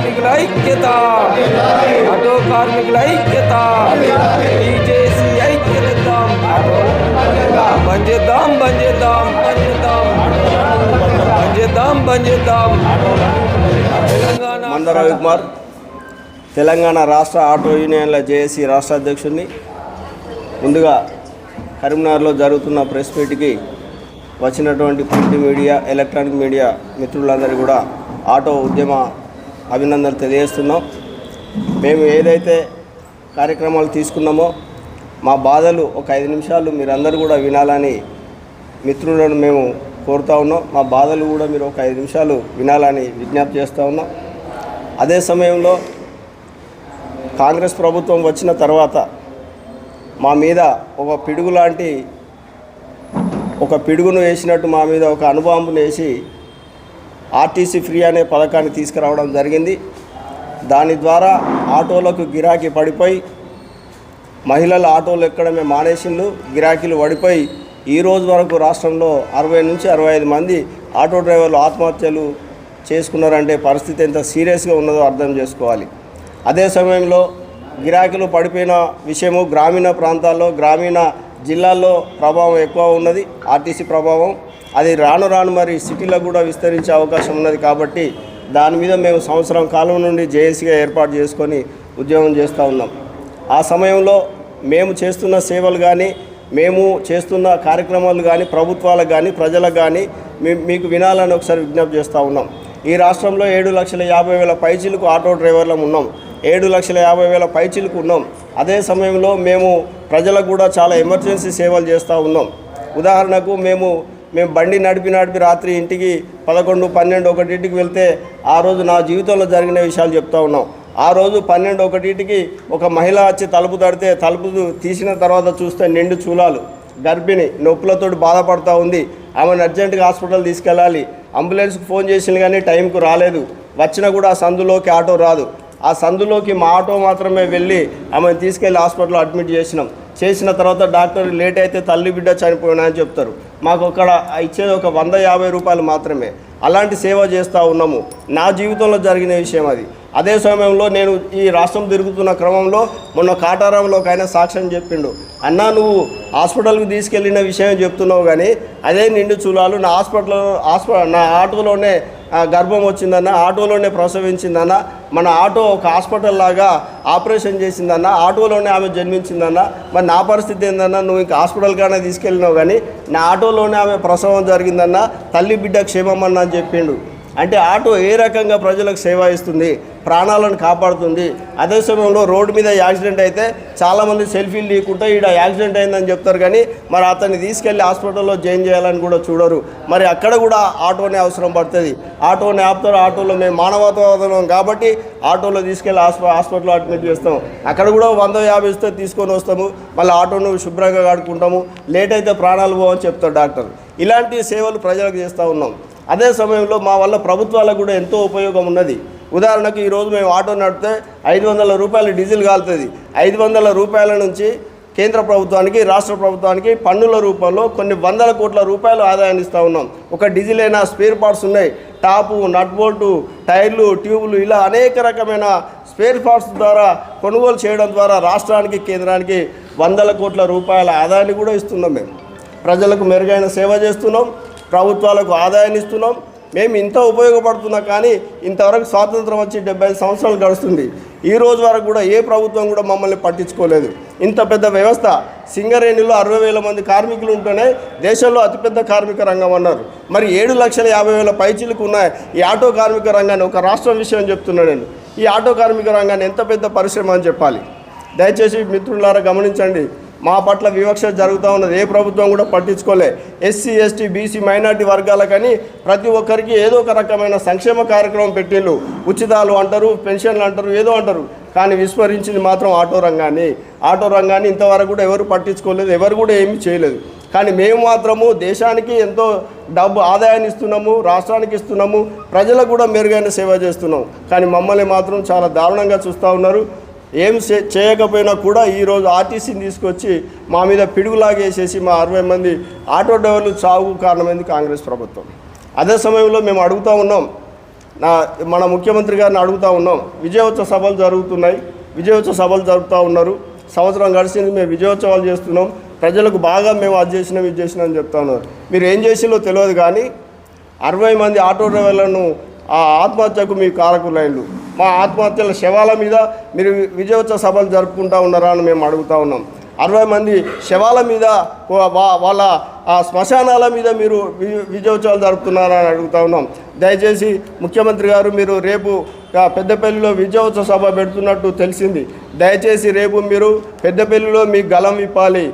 కార్మికుల ఐక్యత. ఆటో కార్మికుల ఐక్యత. టీజేసీ ఐక్యత బంద్ చేద్దాం బంద్ చేద్దాం బంద్ చేద్దాం. బంద్ చేద్దాం బంద్ చేద్దాం. తెలంగాణ మంద రవికుమార్ తెలంగాణ రాష్ట్ర ఆటో యూనియన్ల జేఏసీ రాష్ట్ర అధ్యక్షుడిని ముందుగా కరీంనగర్లో జరుగుతున్న ప్రెస్ మీట్కి వచ్చినటువంటి ప్రింట్ మీడియా ఎలక్ట్రానిక్ మీడియా మిత్రులందరూ కూడా ఆటో ఉద్యమ అభినందనలు తెలియజేస్తున్నాం. మేము ఏదైతే కార్యక్రమాలు తీసుకున్నామో మా బాధలు ఒక ఐదు నిమిషాలు మీరందరూ కూడా వినాలని మిత్రులను మేము కోరుతా ఉన్నాం. మా బాధలు కూడా మీరు ఒక ఐదు నిమిషాలు వినాలని విజ్ఞప్తి చేస్తూ ఉన్నాం. అదే సమయంలో కాంగ్రెస్ ప్రభుత్వం వచ్చిన తర్వాత మా మీద ఒక పిడుగు లాంటి ఒక పిడుగును వేసినట్టు మా మీద ఒక అనుబాంబును వేసి ఆర్టీసీ ఫ్రీ అనే పథకాన్ని తీసుకురావడం జరిగింది. దాని ద్వారా ఆటోలకు గిరాకీ పడిపోయి మహిళల ఆటోలు ఎక్కడమే మానేసిండ్లు గిరాకీలు పడిపోయి ఈ రోజు వరకు రాష్ట్రంలో అరవై నుంచి అరవై ఐదు మంది ఆటో డ్రైవర్లు ఆత్మహత్యలు చేసుకున్నారంటే పరిస్థితి ఎంత సీరియస్గా ఉన్నదో అర్థం చేసుకోవాలి. అదే సమయంలో గిరాకీలు పడిపోయిన విషయము గ్రామీణ ప్రాంతాల్లో గ్రామీణ జిల్లాల్లో ప్రభావం ఎక్కువ ఉన్నది. ఆర్టీసీ ప్రభావం అది రాను రాను మరి సిటీలో కూడా విస్తరించే అవకాశం ఉన్నది కాబట్టి దాని మీద మేము సంవత్సరం కాలం నుండి జేఏసీగా ఏర్పాటు చేసుకొని ఉద్యోగం చేస్తూ ఉన్నాం. ఆ సమయంలో మేము చేస్తున్న సేవలు కానీ మేము చేస్తున్న కార్యక్రమాలు కానీ ప్రభుత్వాలకు కానీ ప్రజలకు కానీ మీకు వినాలని ఒకసారి విజ్ఞప్తి చేస్తూ ఉన్నాం. ఈ రాష్ట్రంలో ఏడు లక్షల యాభై వేల పైచీలకు ఆటో డ్రైవర్లం ఉన్నాం. ఏడు లక్షల యాభై వేల పైచీలకు ఉన్నాం. అదే సమయంలో మేము ప్రజలకు కూడా చాలా ఎమర్జెన్సీ సేవలు చేస్తూ ఉన్నాం. ఉదాహరణకు మేము మేము బండి నడిపి నడిపి రాత్రి ఇంటికి పదకొండు పన్నెండు ఒకటింటికి వెళ్తే ఆ రోజు నా జీవితంలో జరిగిన విషయాలు చెప్తా ఉన్నాం. ఆ రోజు పన్నెండు ఒకటింటికి ఒక మహిళ వచ్చి తలుపు తడితే తలుపు తీసిన తర్వాత చూస్తే నిండు చూలాలు గర్భిణి నొప్పులతో బాధపడుతూ ఉంది. ఆమెను అర్జెంటుగా హాస్పిటల్ తీసుకెళ్ళాలి. అంబులెన్స్కి ఫోన్ చేసిన కానీ టైంకు రాలేదు. వచ్చినా కూడా ఆ సందులోకి ఆటో రాదు. ఆ సందులోకి మా ఆటో మాత్రమే వెళ్ళి ఆమెను తీసుకెళ్ళి హాస్పిటల్లో అడ్మిట్ చేసినాం. చేసిన తర్వాత డాక్టర్ లేట్ అయితే తల్లి బిడ్డ చనిపోయినా అని చెప్తారు. మాకు అక్కడ ఇచ్చేది ఒక వంద యాభై రూపాయలు మాత్రమే. అలాంటి సేవ చేస్తూ ఉన్నాము. నా జీవితంలో జరిగిన విషయం అది. అదే సమయంలో నేను ఈ రాష్ట్రం తిరుగుతున్న క్రమంలో మొన్న కాటారంలో ఆయన సాక్ష్యం చెప్పిండు. అన్నా నువ్వు హాస్పిటల్కి తీసుకెళ్ళిన విషయం చెప్తున్నావు కానీ అదే నిండు చూలాలు నా హాస్పిటల్ నా ఆటోలోనే గర్భం వచ్చిందన్న ఆటోలోనే ప్రసవించిందన్న మన ఆటో ఒక హాస్పిటల్ లాగా ఆపరేషన్ చేసిందన్న ఆటోలోనే ఆమె జన్మించిందన్న మరి నా పరిస్థితి ఏందన్న నువ్వు ఇంకా హాస్పిటల్గానే తీసుకెళ్ళినావు కానీ నా ఆటోలోనే ఆమె ప్రసవం జరిగిందన్న తల్లి బిడ్డ క్షేమమన్న అని చెప్పిండు. అంటే ఆటో ఏ రకంగా ప్రజలకు సేవ ఇస్తుంది ప్రాణాలను కాపాడుతుంది అదే సమయంలో రోడ్డు మీద యాక్సిడెంట్ అయితే చాలామంది సెల్ఫీలు తీయకుండా ఈడ యాక్సిడెంట్ అయిందని చెప్తారు కానీ మరి అతన్ని తీసుకెళ్ళి హాస్పిటల్లో జాయిన్ చేయాలని కూడా చూడరు. మరి అక్కడ కూడా ఆటోనే అవసరం పడుతుంది. ఆటోని ఆపుతారు ఆటోలో మేము మానవతావాదం కాబట్టి ఆటోలో తీసుకెళ్ళి హాస్ప హాస్పిటల్లో అడ్మిట్ చేస్తాం. అక్కడ కూడా వంద యాభై ఇస్తే తీసుకొని వస్తాము మళ్ళీ ఆటోను శుభ్రంగా కాడుకుంటాము లేట్ అయితే ప్రాణాలు పోవని చెప్తారు డాక్టర్. ఇలాంటి సేవలు ప్రజలకు చేస్తూ ఉన్నాం. అదే సమయంలో మా వల్ల ప్రభుత్వాలకు కూడా ఎంతో ఉపయోగం ఉన్నది. ఉదాహరణకు ఈరోజు మేము ఆటో నడిపితే ఐదు వందల రూపాయలు డీజిల్ కాలుతుంది. ఐదు వందల రూపాయల నుంచి కేంద్ర ప్రభుత్వానికి రాష్ట్ర ప్రభుత్వానికి పన్నుల రూపంలో కొన్ని వందల కోట్ల రూపాయలు ఆదాయాన్ని ఇస్తూ ఉన్నాం. ఒక డీజిల్ అయినా స్పేర్ పార్ట్స్ ఉన్నాయి. టాపు నట్ బోల్టు టైర్లు ట్యూబులు ఇలా అనేక రకమైన స్పేర్ పార్ట్స్ ద్వారా కొనుగోలు చేయడం ద్వారా రాష్ట్రానికి కేంద్రానికి వందల కోట్ల రూపాయల ఆదాయాన్ని కూడా ఇస్తున్నాం మేము. ప్రజలకు మెరుగైన సేవ చేస్తున్నాం. ప్రభుత్వాలకు ఆదాయాన్ని ఇస్తున్నాం. మేము ఇంత ఉపయోగపడుతున్నా కానీ ఇంతవరకు స్వాతంత్రం వచ్చి డెబ్బై సంవత్సరాలు గడుస్తుంది. ఈ రోజు వరకు కూడా ఏ ప్రభుత్వం కూడా మమ్మల్ని పట్టించుకోలేదు. ఇంత పెద్ద వ్యవస్థ సింగరేణిలో అరవై వేల మంది కార్మికులు ఉంటేనే దేశంలో అతిపెద్ద కార్మిక రంగం అన్నారు. మరి ఏడు లక్షల యాభై వేల పైచీలకు ఉన్న ఈ ఆటో కార్మిక రంగాన్ని ఒక రాష్ట్రం విషయం చెప్తున్నా నేను. ఈ ఆటో కార్మిక రంగాన్ని ఎంత పెద్ద పరిశ్రమ అని చెప్పాలి? దయచేసి మిత్రులారా గమనించండి. మా పట్ల వివక్ష జరుగుతూ ఉన్నది. ఏ ప్రభుత్వం కూడా పట్టించుకోలే. ఎస్సీ ఎస్టీ బీసీ మైనార్టీ వర్గాలకని ప్రతి ఒక్కరికి ఏదో ఒక రకమైన సంక్షేమ కార్యక్రమం పెట్టిళ్ళు. ఉచితాలు అంటారు పెన్షన్లు అంటారు ఏదో అంటారు. కానీ విస్మరించింది మాత్రం ఆటో రంగాన్ని. ఆటో రంగాన్ని ఇంతవరకు కూడా ఎవరు పట్టించుకోలేదు ఎవరు కూడా ఏమీ చేయలేదు. కానీ మేము మాత్రము దేశానికి ఎంతో డబ్బు ఆదాయాన్ని ఇస్తున్నాము రాష్ట్రానికి ఇస్తున్నాము ప్రజలకు కూడా మెరుగైన సేవ చేస్తున్నాం. కానీ మమ్మల్ని మాత్రం చాలా దారుణంగా చూస్తూ ఉన్నారు. ఏం చేయకపోయినా కూడా ఈరోజు ఆర్టీసీని తీసుకొచ్చి మా మీద పిడుగులాగేసేసి మా అరవై మంది ఆటో డ్రైవర్లు చావుకు కారణమైంది కాంగ్రెస్ ప్రభుత్వం. అదే సమయంలో మేము అడుగుతూ ఉన్నాం. నా మన ముఖ్యమంత్రి గారిని అడుగుతా ఉన్నాం. విజయోత్సవ సభలు జరుగుతున్నాయి. విజయోత్సవ సభలు జరుపుతూ ఉన్నారు. సంవత్సరం గడిచింది మేము విజయోత్సవాలు చేస్తున్నాం. ప్రజలకు బాగా మేము అది చేసినాం ఇది చేసినాం అని చెప్తా ఉన్నారు. మీరు ఏం చేసిందో తెలియదు కానీ అరవై మంది ఆటో డ్రైవర్లను ఆ ఆత్మహత్యకు మీ కారకులైన్లు మా ఆత్మహత్యల శవాల మీద మీరు విజయోత్సవ సభలు జరుపుకుంటా ఉన్నారా అని మేము అడుగుతా ఉన్నాం. అరవై మంది శవాల మీద వాళ్ళ ఆ శ్మశానాల మీద మీరు విజయోత్సవాలు జరుపుతున్నారా అని అడుగుతా ఉన్నాం. దయచేసి ముఖ్యమంత్రి గారు మీరు రేపు పెద్దపల్లిలో విజయోత్సవ సభ పెడుతున్నట్టు తెలిసింది. దయచేసి రేపు మీరు పెద్దపల్లిలో మీ గలం విప్పాలి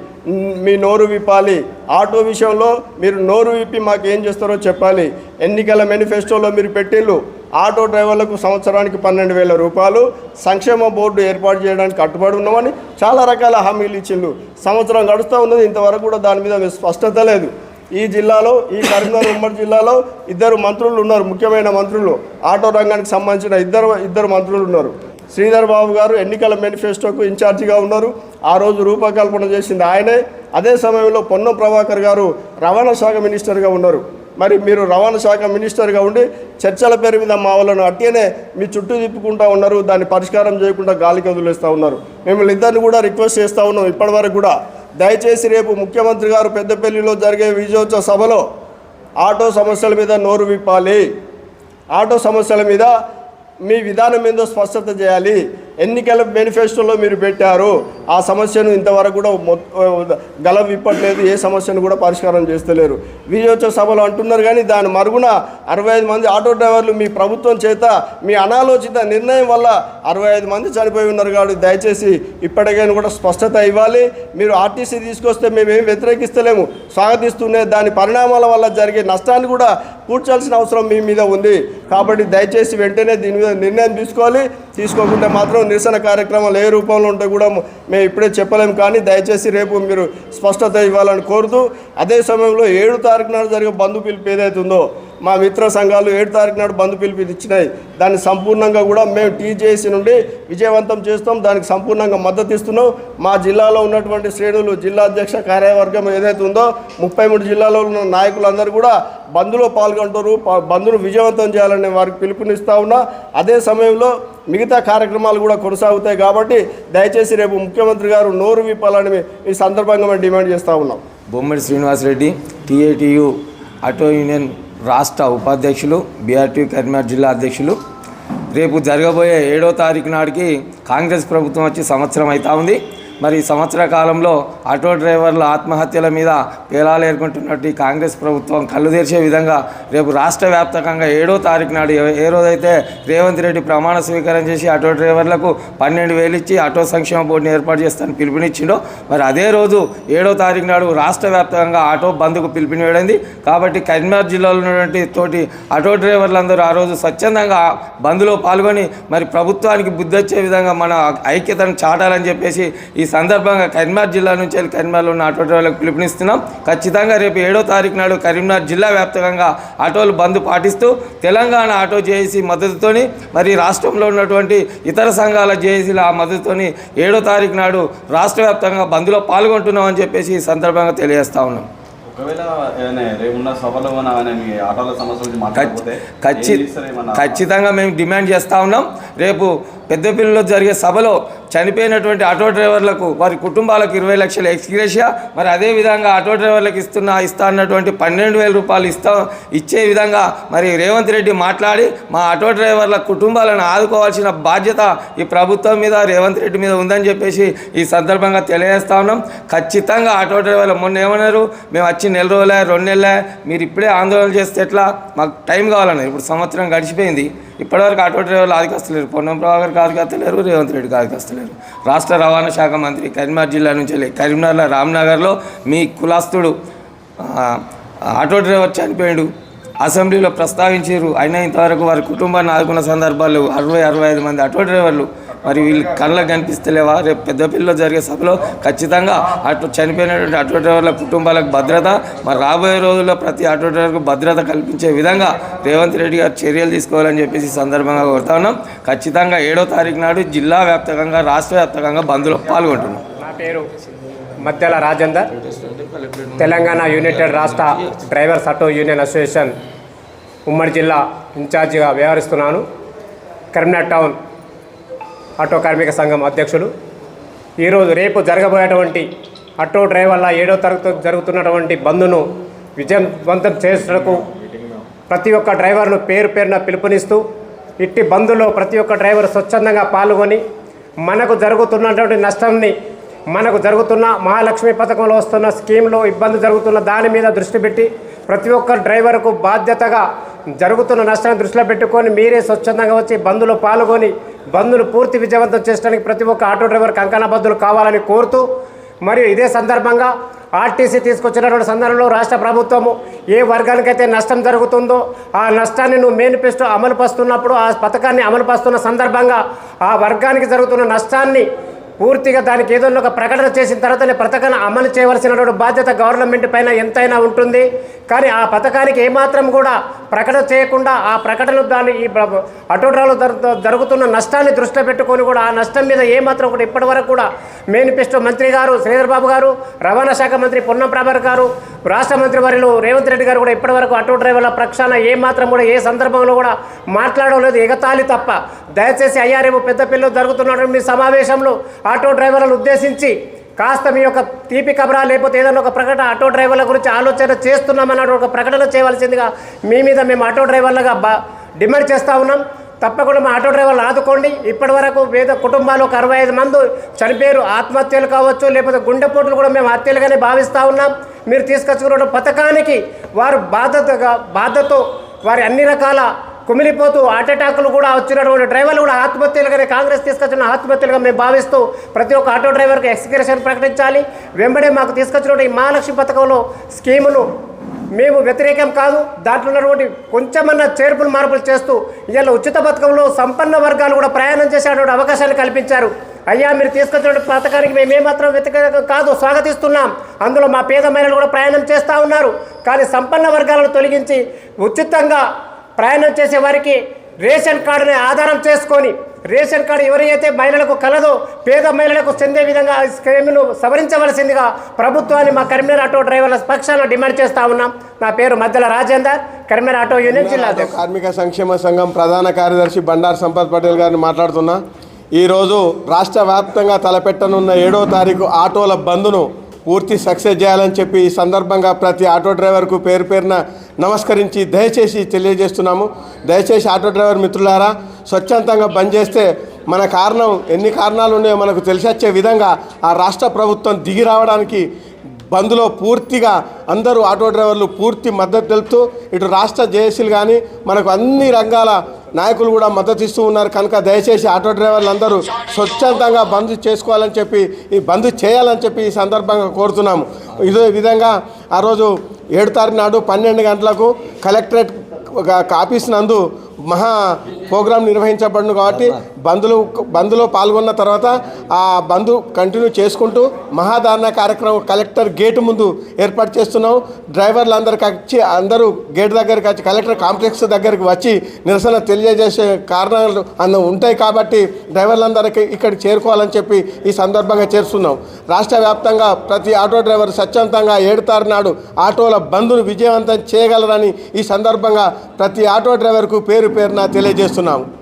మీ నోరు విప్పాలి. ఆటో విషయంలో మీరు నోరు విప్పి మాకు ఏం చేస్తారో చెప్పాలి. ఎన్నికల మేనిఫెస్టోలో మీరు పెట్టిళ్ళు. ఆటో డ్రైవర్లకు సంవత్సరానికి పన్నెండు వేల రూపాయలు సంక్షేమ బోర్డు ఏర్పాటు చేయడానికి కట్టుబడి ఉన్నామని చాలా రకాల హామీలు ఇచ్చిండు. సంవత్సరం గడుస్తూ ఉన్నది ఇంతవరకు కూడా దాని మీద స్పష్టత లేదు. ఈ జిల్లాలో ఈ కరీంనగర్ ఉమ్మడి జిల్లాలో ఇద్దరు మంత్రులు ఉన్నారు ముఖ్యమైన మంత్రులు. ఆటో రంగానికి సంబంధించిన ఇద్దరు ఇద్దరు మంత్రులు ఉన్నారు. శ్రీధర్ బాబు గారు ఎన్నికల మేనిఫెస్టోకు ఇన్ఛార్జిగా ఉన్నారు. ఆ రోజు రూపకల్పన చేసింది ఆయనే. అదే సమయంలో పొన్నం ప్రభాకర్ గారు రవాణా శాఖ మినిస్టర్గా ఉన్నారు. మరి మీరు రవాణా శాఖ మినిస్టర్గా ఉండి చర్చల పేరు మీద మా వాళ్ళను అట్టేనే మీ చుట్టూ తిప్పుకుంటా ఉన్నారు దాన్ని పరిష్కారం చేయకుండా గాలికి వదిలేస్తూ ఉన్నారు. మిమ్మల్ని ఇద్దరిని కూడా రిక్వెస్ట్ చేస్తూ ఉన్నాం ఇప్పటివరకు కూడా. దయచేసి రేపు ముఖ్యమంత్రి గారు పెద్దపల్లిలో జరిగే విజయోత్సవ సభలో ఆటో సమస్యల మీద నోరు విప్పాలి. ఆటో సమస్యల మీద మీ విధానం ఏందో స్పష్టత చేయాలి. ఎన్నికల మేనిఫెస్టోలో మీరు పెట్టారు. ఆ సమస్యను ఇంతవరకు కూడా మొ- గల విప్పట్లేదు. ఏ సమస్యను కూడా పరిష్కారం చేస్తలేరు. విజయోత్సవ సభలు అంటున్నారు కానీ దాని మరుగున అరవై ఐదు మంది ఆటో డ్రైవర్లు మీ ప్రభుత్వం చేత మీ అనాలోచిత నిర్ణయం వల్ల అరవై ఐదు మంది చనిపోయి ఉన్నారు కాబట్టి దయచేసి ఇప్పటికైనా కూడా స్పష్టత ఇవ్వాలి. మీరు ఆర్టీసీ తీసుకొస్తే మేమేం వ్యతిరేకిస్తలేము. స్వాగతిస్తూనే దాని పరిణామాల వల్ల జరిగే నష్టాన్ని కూడా కూర్చాల్సిన అవసరం మీ మీద ఉంది. కాబట్టి దయచేసి వెంటనే దీని మీద నిర్ణయం తీసుకోవాలి. తీసుకోకుంటే మాత్రం నిరసన కార్యక్రమాలు ఏ రూపంలో ఉంటే కూడా మేము ఇప్పుడే చెప్పలేము కానీ దయచేసి రేపు మీరు స్పష్టత ఇవ్వాలని కోరుతూ అదే సమయంలో ఏడు తారీఖు నాడు జరిగే బంధు పిలుపు ఏదైతుందో మా మిత్ర సంఘాలు ఏడు తారీఖు నాడు బంద్ పిలుపు ఇచ్చినాయి. దాన్ని సంపూర్ణంగా కూడా మేము టీజేసీ నుండి విజయవంతం చేస్తాం. దానికి సంపూర్ణంగా మద్దతు ఇస్తున్నాం. మా జిల్లాలో ఉన్నటువంటి శ్రేణులు జిల్లా అధ్యక్ష కార్యవర్గం ఏదైతే ఉందో ముప్పై మూడు జిల్లాలో ఉన్న నాయకులందరూ కూడా బంద్లో పాల్గొంటారు. బంద్ను విజయవంతం చేయాలని వారికి పిలుపునిస్తా ఉన్నా. అదే సమయంలో మిగతా కార్యక్రమాలు కూడా కొనసాగుతాయి కాబట్టి దయచేసి రేపు ముఖ్యమంత్రి గారు నోరు విప్పాలని మీ- ఈ సందర్భంగా మేము డిమాండ్ చేస్తూ ఉన్నాం. Bommadi Srinivasareddy TATU auto union రాష్ట్ర ఉపాధ్యక్షులు బీఆర్టీ కరీంనగర్ జిల్లా అధ్యక్షులు. రేపు జరగబోయే ఏడో తారీఖు నాటికి కాంగ్రెస్ ప్రభుత్వం వచ్చి సంవత్సరం అవుతా ఉంది. మరి సంవత్సర కాలంలో ఆటో డ్రైవర్ల ఆత్మహత్యల మీద పేలాలు ఏర్కొంటున్నట్టు ఈ కాంగ్రెస్ ప్రభుత్వం కళ్ళు తెరిచే విధంగా రేపు రాష్ట్ర వ్యాప్తంగా ఏడో తారీఖు నాడు ఏ- రోజైతే రేవంత్ రెడ్డి ప్రమాణ స్వీకారం చేసి ఆటో డ్రైవర్లకు పన్నెండు వేలు ఇచ్చి ఆటో సంక్షేమ బోర్డుని ఏర్పాటు చేస్తానని పిలుపునిచ్చిండో మరి అదే రోజు ఏడో తారీఖు నాడు రాష్ట్ర వ్యాప్తంగా ఆటో బంద్కు పిలుపునివ్వడింది కాబట్టి కరీంనగర్ జిల్లాలో ఉన్నటువంటి తోటి ఆటో డ్రైవర్లందరూ ఆ రోజు స్వచ్ఛందంగా బంద్లో పాల్గొని మరి ప్రభుత్వానికి బుద్ధి వచ్చే విధంగా మన ఐక్యతను చాటాలని చెప్పేసి ఈ సందర్భంగా కరీంనగర్ జిల్లా నుంచి వెళ్ళి కరీంనగర్లో ఉన్న ఆటో డ్రైవర్లకు పిలుపునిస్తున్నాం. ఖచ్చితంగా రేపు ఏడో తారీఖు నాడు కరీంనగర్ జిల్లా వ్యాప్తంగా ఆటోలు బంద్ పాటిస్తూ తెలంగాణ ఆటో జేఏసీ మద్దతుతోని మరి రాష్ట్రంలో ఉన్నటువంటి ఇతర సంఘాల జేఏసీల ఆ మద్దతుతోని ఏడో తారీఖు నాడు రాష్ట్ర వ్యాప్తంగా బంద్లో పాల్గొంటున్నామని చెప్పేసి ఈ సందర్భంగా తెలియజేస్తా ఉన్నాం. ఒకవేళ రేపున్న సభలో మీ ఆటోల సమస్యల? ఖచ్చితంగా మేము డిమాండ్ చేస్తూ ఉన్నాం రేపు పెద్దపల్లిలో జరిగే సభలో చనిపోయినటువంటి ఆటో డ్రైవర్లకు వారి కుటుంబాలకు ఇరవై లక్షల ఎక్స్గ్రేషియా మరి అదేవిధంగా ఆటో డ్రైవర్లకు ఇస్తున్న ఇస్తా అన్నటువంటి పన్నెండు వేల రూపాయలు ఇస్తా ఇచ్చే విధంగా మరి రేవంత్ రెడ్డి మాట్లాడి మా ఆటో డ్రైవర్ల కుటుంబాలను ఆదుకోవాల్సిన బాధ్యత ఈ ప్రభుత్వం మీద రేవంత్ రెడ్డి మీద ఉందని చెప్పేసి ఈ సందర్భంగా తెలియజేస్తా ఉన్నాం ఖచ్చితంగా ఆటో డ్రైవర్లు మొన్న ఏమన్నారు మేము వచ్చి నెల రోజులే రెండు నెలలే మీరు ఇప్పుడే ఆందోళన చేస్తే ఎట్లా? మాకు టైం కావాలన్న ఇప్పుడు సంవత్సరం గడిచిపోయింది. ఇప్పటివరకు ఆటో డ్రైవర్లు ఆదికస్తలేరు పొన్నం ప్రభాకర్ ఆదికస్తలేరు రేవంత్ రెడ్డి ఆదికస్తలేరు రాష్ట్ర రవాణా శాఖ మంత్రి కరీంనగర్ జిల్లా నుంచి వెళ్ళి కరీంనగర్లో రామ్నగర్లో మీ కులాస్తుడు ఆటో డ్రైవర్ చనిపోయాడు. అసెంబ్లీలో ప్రస్తావించారు అయినా ఇంతవరకు వారి కుటుంబాన్ని ఆదుకున్న సందర్భాలు అరవై అరవై ఐదు మంది ఆటో డ్రైవర్లు మరి వీళ్ళు కళ్ళకు కనిపిస్తలేవా? రేపు పెద్దపల్లిలో జరిగే సభలో ఖచ్చితంగా అటు చనిపోయినటువంటి ఆటో డ్రైవర్ల కుటుంబాలకు భద్రత మరి రాబోయే రోజుల్లో ప్రతి ఆటో డ్రైవర్కు భద్రత కల్పించే విధంగా రేవంత్ రెడ్డి గారు చర్యలు తీసుకోవాలని చెప్పేసి సందర్భంగా కోరుతా ఉన్నాం. ఖచ్చితంగా ఏడో తారీఖు నాడు జిల్లా వ్యాప్తంగా రాష్ట్ర వ్యాప్తంగా బంద్లో పాల్గొంటున్నాం. నా పేరు మధ్యల రాజేందర్. తెలంగాణ యునైటెడ్ రాష్ట్ర డ్రైవర్స్ ఆటో యూనియన్ అసోసియేషన్ ఉమ్మడి జిల్లా ఇన్ఛార్జిగా వ్యవహరిస్తున్నాను. కరీంనగర్ టౌన్ ఆటో కార్మిక సంఘం అధ్యక్షులు. ఈరోజు రేపు జరగబోయేటువంటి ఆటో డ్రైవర్ల ఏడో తరగతి జరుగుతున్నటువంటి బంద్ను విజయవంతం చేసేందుకు ప్రతి ఒక్క డ్రైవర్ను పేరు పేరున పిలుపునిస్తూ ఇట్టి బంద్లో ప్రతి ఒక్క డ్రైవర్ స్వచ్ఛందంగా పాల్గొని మనకు జరుగుతున్నటువంటి నష్టాన్ని మనకు జరుగుతున్న మహాలక్ష్మి పథకంలో వస్తున్న స్కీమ్లో ఇబ్బంది జరుగుతున్న దాని మీద దృష్టి పెట్టి ప్రతి ఒక్క డ్రైవర్కు బాధ్యతగా జరుగుతున్న నష్టాన్ని దృష్టిలో పెట్టుకొని మీరే స్వచ్ఛందంగా వచ్చి బంద్లో పాల్గొని బంద్ను పూర్తి విజయవంతం చేయడానికి ప్రతి ఒక్క ఆటో డ్రైవర్ కంకణబద్దులు కావాలని కోరుతూ మరియు ఇదే సందర్భంగా ఆర్టీసీ తీసుకొచ్చినటువంటి సందర్భంలో రాష్ట్ర ప్రభుత్వము ఏ వర్గానికైతే నష్టం జరుగుతుందో ఆ నష్టాన్ని నువ్వు మేనిఫెస్టో అమలు పరుస్తున్నప్పుడు ఆ పథకాన్ని అమలు పరుస్తున్న సందర్భంగా ఆ వర్గానికి జరుగుతున్న నష్టాన్ని పూర్తిగా దానికి ఏదో ఒక ప్రకటన చేసిన తర్వాతనే పథకాన్ని అమలు చేయవలసినటువంటి బాధ్యత గవర్నమెంట్ పైన ఎంతైనా ఉంటుంది. కానీ ఆ పథకానికి ఏమాత్రం కూడా ప్రకటన చేయకుండా ఆ ప్రకటన దాని ఈ అటోడ్రాలో జరుగుతున్న నష్టాన్ని దృష్టిలో పెట్టుకొని కూడా ఆ నష్టం మీద ఏమాత్రం కూడా ఇప్పటివరకు కూడా మేనిఫెస్టో మంత్రి గారు శ్రీధర్ బాబు గారు రవాణా శాఖ మంత్రి పొన్నం ప్రభాకర్ గారు రాష్ట్ర మంత్రి వారిలో రేవంత్ రెడ్డి గారు కూడా ఇప్పటివరకు ఆటో డ్రైవర్ల ప్రక్షాళన ఏమాత్రం కూడా ఏ సందర్భంలో కూడా మాట్లాడడం లేదు ఎగతాళి తప్ప. దయచేసి అయ్యారేమో పెద్దపిల్లలు పెద్దపల్లిలో జరుగుతున్నటువంటి మీ సమావేశంలో ఆటో డ్రైవర్లను ఉద్దేశించి కాస్త మీ యొక్క తీపి కబరా లేకపోతే ఏదైనా ఒక ప్రకటన ఆటో డ్రైవర్ల గురించి ఆలోచన చేస్తున్నామన్న ఒక ప్రకటన చేయవలసిందిగా మీ మీద మేము ఆటో డ్రైవర్లుగా బా డిమాండ్ చేస్తూ ఉన్నాం. తప్పకుండా మా ఆటో డ్రైవర్లు ఆదుకోండి. ఇప్పటి వరకు వేద కుటుంబాలు ఒక అరవై ఐదు మంది చనిపోయారు. ఆత్మహత్యలు కావచ్చు లేకపోతే గుండెపోట్లు కూడా మేము హత్యలుగానే భావిస్తూ ఉన్నాం. మీరు తీసుకొచ్చుకున్న పథకానికి వారు బాధ్యతగా బాధ్యతతో వారి అన్ని రకాల కుమిలిపోతూ హార్ట్ అటాకులు కూడా వచ్చినటువంటి డ్రైవర్లు కూడా ఆత్మహత్యలుగానే కాంగ్రెస్ తీసుకొచ్చిన ఆత్మహత్యలుగా మేము భావిస్తూ ప్రతి ఒక్క ఆటో డ్రైవర్కి ఎక్స్క్రేషన్ ప్రకటించాలి. వెంబడే మాకు తీసుకొచ్చినటువంటి ఈ మహాలక్ష్మి పథకంలో స్కీమును మేము వ్యతిరేకం కాదు. దాంట్లో ఉన్నటువంటి కొంచెమన్నా చేర్పులు మార్పులు చేస్తూ ఇవాళ ఉచిత పథకంలో సంపన్న వర్గాలు కూడా ప్రయాణం చేసేటువంటి అవకాశాన్ని కల్పించారు. అయ్యా మీరు తీసుకొచ్చిన పథకానికి మేము ఏమాత్రం వ్యతిరేకం కాదు స్వాగతిస్తున్నాం. అందులో మా పేద మహిళలు కూడా ప్రయాణం చేస్తూ ఉన్నారు. కానీ సంపన్న వర్గాలను తొలగించి ఉచితంగా ప్రయాణం చేసే వారికి రేషన్ కార్డుని ఆధారం చేసుకొని రేషన్ కార్డు ఎవరైతే మహిళలకు కలదో పేద మహిళలకు చెందే విధంగా ఈ స్కీమ్ను సవరించవలసిందిగా ప్రభుత్వాన్ని మా కరీంనగర్ ఆటో డ్రైవర్ల పక్షాన డిమాండ్ చేస్తా ఉన్నాం నా పేరు మద్దెల రాజేందర్ కరీంనగర్ ఆటో యూనియన్ జిల్లా. కార్మిక సంక్షేమ సంఘం ప్రధాన కార్యదర్శి బండారు సంపత్ పటేల్ గారిని మాట్లాడుతున్నా ఈరోజు రాష్ట్ర వ్యాప్తంగా తలపెట్టనున్న ఏడో తారీఖు ఆటోల బంద్ను పూర్తి సక్సెస్ చేయాలని చెప్పి ఈ సందర్భంగా ప్రతి ఆటో డ్రైవర్కు పేరు పేరున నమస్కరించి దయచేసి తెలియజేస్తున్నాము. దయచేసి ఆటో డ్రైవర్ మిత్రులారా స్వచ్ఛందంగా బంద్ చేస్తే మన కారణం ఎన్ని కారణాలు ఉన్నాయో మనకు తెలిసొచ్చే విధంగా ఆ రాష్ట్ర ప్రభుత్వం దిగి రావడానికి బంద్లో పూర్తిగా అందరూ ఆటో డ్రైవర్లు పూర్తి మద్దతు తెలుపుతూ ఇటు రాష్ట్ర జేఏసీలు కానీ మనకు అన్ని రంగాల నాయకులు కూడా మద్దతు ఇస్తూ ఉన్నారు. కనుక దయచేసి ఆటో డ్రైవర్లు అందరూ స్వచ్ఛందంగా బంద్ చేసుకోవాలని చెప్పి ఈ బంద్ చేయాలని చెప్పి ఈ సందర్భంగా కోరుతున్నాము. ఇదే విధంగా ఆ రోజు ఏడు తారీఖు నాడు పన్నెండు గంటలకు కలెక్టరేట్ ఒక ఆఫీస్ నందు మహా ప్రోగ్రాం నిర్వహించబడును కాబట్టి బంధులు బంద్లో పాల్గొన్న తర్వాత ఆ బంధు కంటిన్యూ చేసుకుంటూ మహాధారణ కార్యక్రమం కలెక్టర్ గేటు ముందు ఏర్పాటు చేస్తున్నాం. డ్రైవర్లు అందరికి వచ్చి అందరూ గేట్ దగ్గరికి వచ్చి కలెక్టర్ కాంప్లెక్స్ దగ్గరికి వచ్చి నిరసన తెలియజేసే కారణాలు అన్న ఉంటాయి కాబట్టి డ్రైవర్లందరికీ ఇక్కడికి చేరుకోవాలని చెప్పి ఈ సందర్భంగా చేరుస్తున్నాం. రాష్ట్ర వ్యాప్తంగా ప్రతి ఆటో డ్రైవర్ స్వచ్ఛందంగా ఏడు తారీఖు నాడు ఆటోల బంద్ను విజయవంతం చేయగలరని ఈ సందర్భంగా ప్రతి ఆటో డ్రైవర్కు పేరు పేరున తెలియజేస్తున్నాము